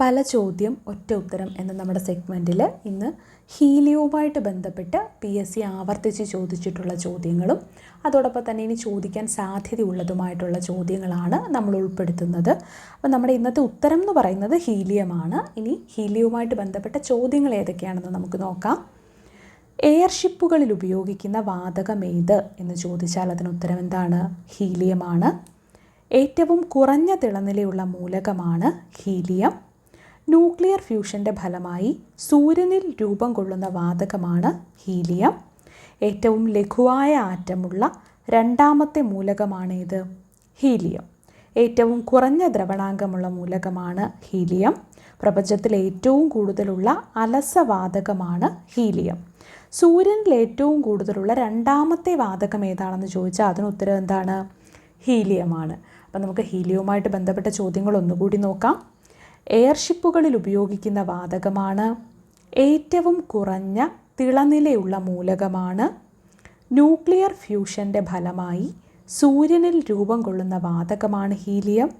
പല ചോദ്യം ഒറ്റ ഉത്തരം എന്ന നമ്മുടെ സെഗ്മെന്റിൽ ഇന്ന് ഹീലിയോവുമായിട്ട് ബന്ധപ്പെട്ട് പി എസ് സി ആവർത്തിച്ച് ചോദിച്ചിട്ടുള്ള ചോദ്യങ്ങളും അതോടൊപ്പം തന്നെ ഇനി ചോദിക്കാൻ സാധ്യതയുള്ളതുമായിട്ടുള്ള ചോദ്യങ്ങളാണ് നമ്മൾ ഉൾപ്പെടുത്തുന്നത്. അപ്പോൾ നമ്മുടെ ഇന്നത്തെ ഉത്തരം എന്ന് പറയുന്നത് ഹീലിയമാണ്. ഇനി ഹീലിയവുമായിട്ട് ബന്ധപ്പെട്ട ചോദ്യങ്ങൾ ഏതൊക്കെയാണെന്ന് നമുക്ക് നോക്കാം. എയർഷിപ്പുകളിൽ ഉപയോഗിക്കുന്ന വാതകം ഏത് എന്ന് ചോദിച്ചാൽ അതിന് ഉത്തരം എന്താണ്? ഹീലിയമാണ്. ഏറ്റവും കുറഞ്ഞ തിളനിലയുള്ള മൂലകമാണ് ഹീലിയം. ന്യൂക്ലിയർ ഫ്യൂഷന്റെ ഫലമായി സൂര്യനിൽ രൂപം കൊള്ളുന്ന വാതകമാണ് ഹീലിയം. ഏറ്റവും ലഘുവായ ആറ്റമുള്ള രണ്ടാമത്തെ മൂലകമാണ് ഇത് ഹീലിയം. ഏറ്റവും കുറഞ്ഞ ദ്രവണാങ്കമുള്ള മൂലകമാണ് ഹീലിയം. പ്രപഞ്ചത്തിൽ ഏറ്റവും കൂടുതലുള്ള അലസവാതകമാണ് ഹീലിയം. സൂര്യനിൽ ഏറ്റവും കൂടുതലുള്ള രണ്ടാമത്തെ വാതകം ഏതാണെന്ന് ചോദിച്ചാൽ അതിന് ഉത്തരം എന്താണ്? ഹീലിയമാണ്. അപ്പം നമുക്ക് ഹീലിയവുമായിട്ട് ബന്ധപ്പെട്ട ചോദ്യങ്ങൾ ഒന്നുകൂടി നോക്കാം. എയർഷിപ്പുകളിൽ ഉപയോഗിക്കുന്ന വാതകമാണ്. ഏറ്റവും കുറഞ്ഞ തിളനിലയുള്ള മൂലകമാണ്. ന്യൂക്ലിയർ ഫ്യൂഷന്റെ ഫലമായി സൂര്യനിൽ രൂപം കൊള്ളുന്ന വാതകമാണ് ഹീലിയം.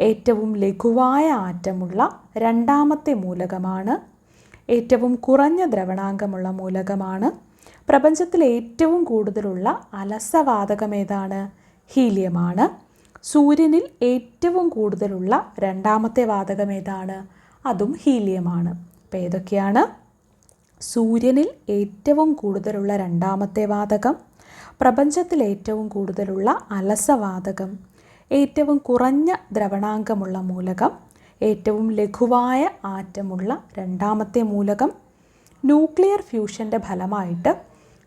ഏറ്റവും ലഘുവായ ആറ്റമുള്ള രണ്ടാമത്തെ മൂലകമാണ്. ഏറ്റവും കുറഞ്ഞ ദ്രവണാങ്കമുള്ള മൂലകമാണ്. പ്രപഞ്ചത്തിൽ ഏറ്റവും കൂടുതലുള്ള അലസവാതകം ഏതാണ്? ഹീലിയമാണ്. സൂര്യനിൽ ഏറ്റവും കൂടുതലുള്ള രണ്ടാമത്തെ വാതകം ഏതാണ്? അതും ഹീലിയമാണ്. അപ്പോൾ ഏതൊക്കെയാണ്? സൂര്യനിൽ ഏറ്റവും കൂടുതലുള്ള രണ്ടാമത്തെ വാതകം പ്രപഞ്ചത്തിൽ ഏറ്റവും കൂടുതലുള്ള അലസവാതകം ഏറ്റവും കുറഞ്ഞ ദ്രവണാങ്കമുള്ള മൂലകം ഏറ്റവും ലഘുവായ ആറ്റമുള്ള രണ്ടാമത്തെ മൂലകം ന്യൂക്ലിയർ ഫ്യൂഷന്റെ ഫലമായിട്ട്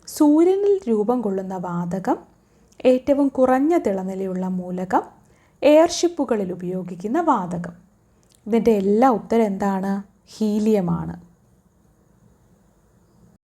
സൂര്യനിൽ രൂപം കൊള്ളുന്ന വാതകം ഏറ്റവും കുറഞ്ഞ തിളനിലയുള്ള മൂലകം എയർഷിപ്പുകളിൽ ഉപയോഗിക്കുന്ന വാതകം. ഇതിന്റെ എല്ലാ ഉത്തരം എന്താണ്? ഹീലിയമാണ്.